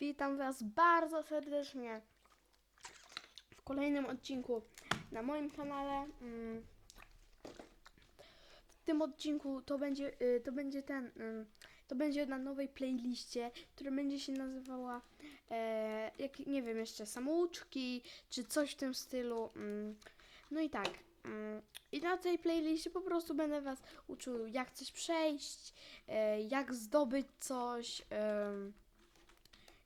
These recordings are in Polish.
Witam Was bardzo serdecznie w kolejnym odcinku na moim kanale. Mm, W tym odcinku to będzie, y, to będzie ten, ym, to będzie na nowej playliście, która będzie się nazywała, e, jak nie wiem jeszcze, samouczki, czy coś w tym stylu. mm. No i tak. mm, I na tej playliście po prostu będę Was uczył, jak coś przejść, e, jak zdobyć coś,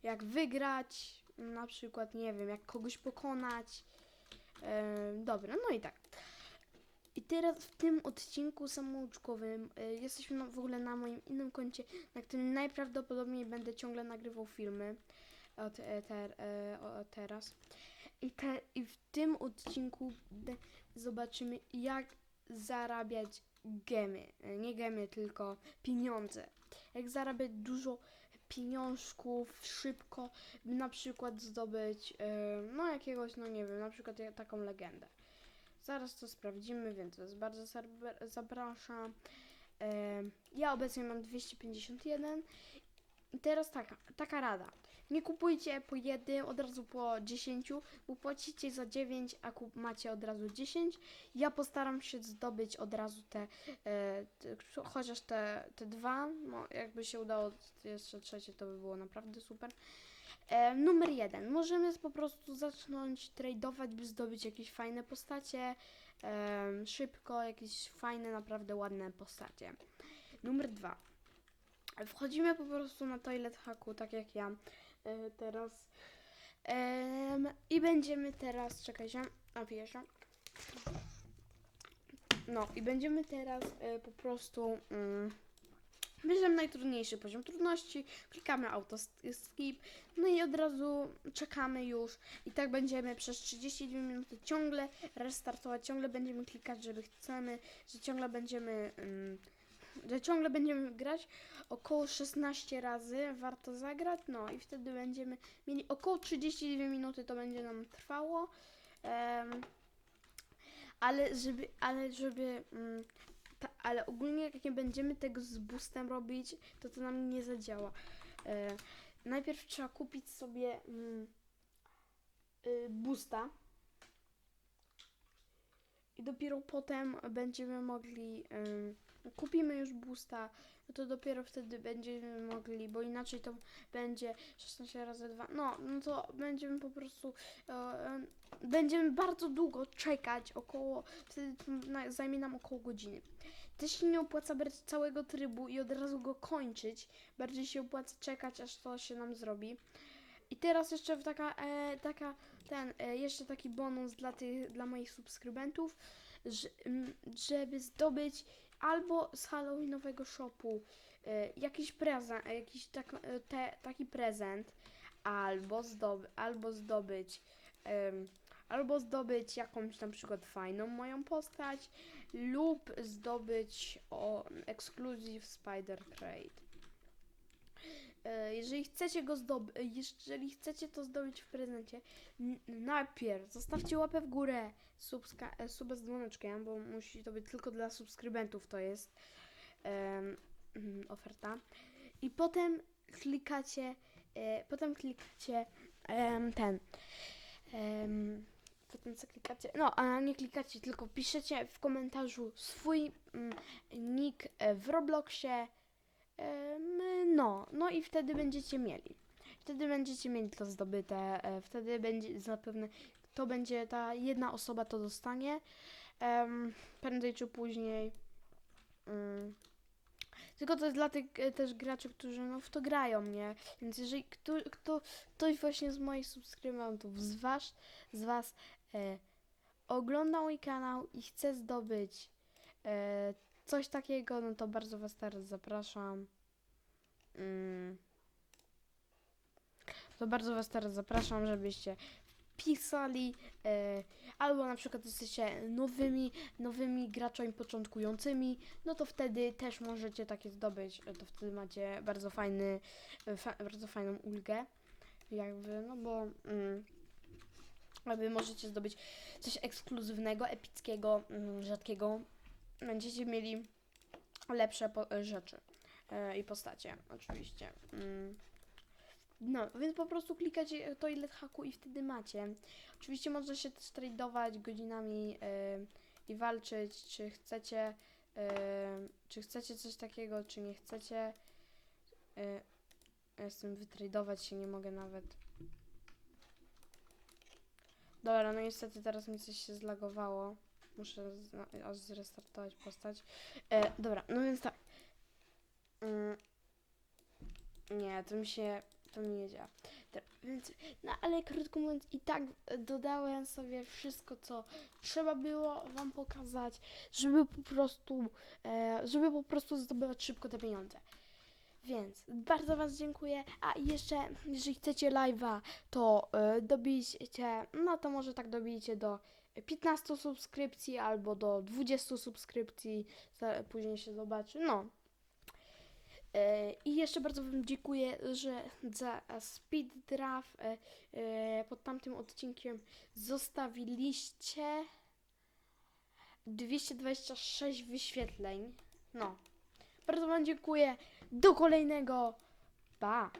jak wygrać, na przykład, nie wiem, jak kogoś pokonać. Em, dobra, no i tak. I teraz w tym odcinku samouczkowym e, jesteśmy w ogóle na moim innym koncie, na którym najprawdopodobniej będę ciągle nagrywał filmy od, e, ter, e, o, teraz. I, te, I w tym odcinku zobaczymy, jak zarabiać gemy. E, Nie gemy, tylko pieniądze. Jak zarabiać dużo pieniążków szybko, na przykład zdobyć e, no jakiegoś, no nie wiem, na przykład taką legendę. Zaraz to sprawdzimy, więc was bardzo zapraszam. E, ja obecnie mam 251. Teraz taka, taka rada. Nie kupujcie po jednym, od razu po 10, bo płacicie za 9, a kup macie od razu 10. Ja postaram się zdobyć od razu te, e, te chociaż te, te dwa, no jakby się udało jeszcze trzecie, to by było naprawdę super. E, numer jeden. Możemy po prostu zacząć tradeować, by zdobyć jakieś fajne postacie. em, szybko, jakieś fajne, naprawdę ładne postacie. Numer dwa. Wchodzimy po prostu na toilet hacku, tak jak ja e, teraz. Em, I będziemy teraz, czekajcie, napiję się. No i będziemy teraz e, po prostu mm, bierzemy najtrudniejszy poziom trudności, klikamy auto skip, no i od razu czekamy już i tak będziemy przez 32 minuty ciągle restartować, ciągle będziemy klikać, żeby chcemy, że ciągle będziemy mm, że ciągle będziemy grać około 16 razy, warto zagrać, no i wtedy będziemy mieli około 32 minuty, to będzie nam trwało. Em, ale żeby, ale żeby, mm, ta, ale ogólnie jak nie będziemy tego z boostem robić, to to nam nie zadziała. E, najpierw trzeba kupić sobie y, boosta. Dopiero potem będziemy mogli, ym, kupimy już boosta, no to dopiero wtedy będziemy mogli, bo inaczej to będzie 16 razy 2, no, no to będziemy po prostu, em, będziemy bardzo długo czekać, około, wtedy na, zajmie nam około godziny. Też się nie opłaca brać całego trybu i od razu go kończyć, bardziej się opłaca czekać, aż to się nam zrobi. I teraz jeszcze taka, e, taka, ten, e, jeszcze taki bonus dla tych, dla moich subskrybentów, że, żeby zdobyć albo z Halloweenowego shopu e, jakiś prezent, e, jakiś tak, e, te, taki prezent, albo, zdoby, albo zdobyć, em, albo zdobyć jakąś na przykład fajną moją postać, lub zdobyć o Exclusive Spider Crate. E, Jeżeli chcecie go zdobyć, jeżeli chcecie to zdobyć w prezencie, najpierw zostawcie łapę w górę, subska- e, suba z dzwoneczkiem, bo musi to być tylko dla subskrybentów, to jest mm, oferta. I potem klikacie, e, potem klikacie em, ten, em, potem co klikacie, no a nie klikacie, tylko piszecie w komentarzu swój mm, nick e, w Robloxie, No, no i wtedy będziecie mieli. Wtedy będziecie mieli to zdobyte. e, Wtedy będzie zapewne to będzie ta jedna osoba to dostanie. prędzej czy później. Mm. Tylko to jest dla tych e, też graczy, którzy no, w to grają, nie? Więc jeżeli kto, kto, ktoś właśnie z moich subskrybentów, z was, z was e, mój kanał i chce zdobyć e, coś takiego, no to bardzo Was teraz zapraszam. Mm. To bardzo Was teraz zapraszam, żebyście pisali, e, albo na przykład jesteście nowymi, nowymi graczami początkującymi, no to wtedy też możecie takie zdobyć, e, to wtedy macie bardzo fajny, e, bardzo fajną ulgę, jakby, no bo mm, jakby możecie zdobyć coś ekskluzywnego, epickiego, mm, rzadkiego, będziecie mieli lepsze rzeczy e, i postacie, oczywiście. Mm. No, więc po prostu klikacie toilet haku i wtedy macie. Oczywiście można się też tradować godzinami e, i walczyć, czy chcecie, e, czy chcecie coś takiego, czy nie chcecie. Ja jestem wytradować się nie mogę nawet. Dobra, no niestety teraz mi coś się zlagowało. Muszę aż zrestartować postać. E, dobra, no więc tak. Mm, nie, to mi się, to mi nie działa. Dobra, więc, no ale krótko mówiąc, i tak e, dodałem sobie wszystko, co trzeba było wam pokazać, żeby po prostu, e, żeby po prostu zdobywać szybko te pieniądze. Więc bardzo Was dziękuję. A jeszcze, jeżeli chcecie live'a, to y, dobijcie, no to może tak dobijcie do 15 subskrypcji albo do 20 subskrypcji. Później się zobaczy. No. E, I jeszcze bardzo Wam dziękuję, że za speed draft e, e, pod tamtym odcinkiem zostawiliście 226 wyświetleń. No. Bardzo Wam dziękuję. Do kolejnego. Pa!